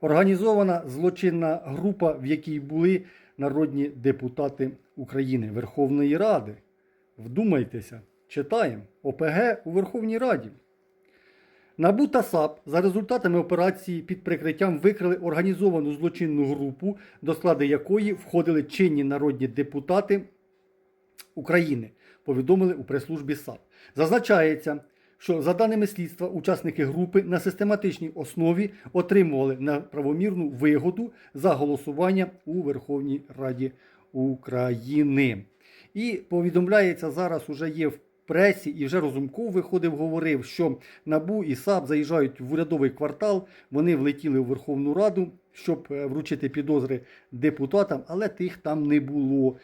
Організована злочинна група, в якій були народні депутати України Верховної Ради. Вдумайтеся, читаємо ОПГ у Верховній Раді. НАБУ та САП за результатами операції під прикриттям викрили організовану злочинну групу, до складу якої входили чинні народні депутати України, повідомили у прес-службі САП. Зазначається, що за даними слідства, учасники групи на систематичній основі отримували неправомірну вигоду за голосування у Верховній Раді України. І повідомляється зараз, уже є в пресі, і вже Розумков виходив, говорив, що НАБУ і САП заїжджають в урядовий квартал, вони влетіли у Верховну Раду, щоб е, вручити підозри депутатам, але тих там не було.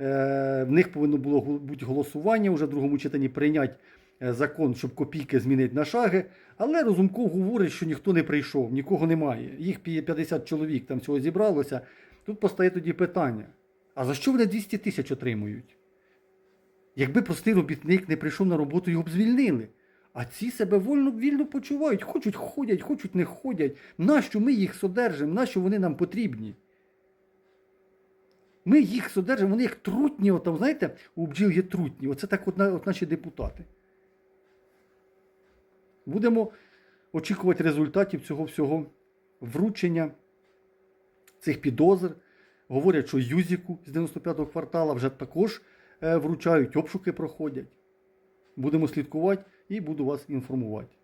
Е, В них повинно було бути голосування вже в другому читанні прийняти закон, щоб копійки змінити на шаги. Але Розумков говорить, що ніхто не прийшов, нікого немає. Їх 50 чоловік там всього зібралося. Тут постає тоді питання: а за що вони 200 тисяч отримують? Якби простий робітник не прийшов на роботу, його б звільнили. А ці себе вольно вільно почувають, хочуть ходять, хочуть не ходять. Нащо ми їх содержимо? Нащо вони нам потрібні? Ми їх содержимо, вони як трутні, от там, знаєте, у бджіл є трутні. Оце так от, от наші депутати. Будемо очікувати результатів цього всього вручення цих підозр. Говорять, що Юзіку з 95-го квартала вже також е, вручають, обшуки проходять. Будемо слідкувати і буду вас інформувати.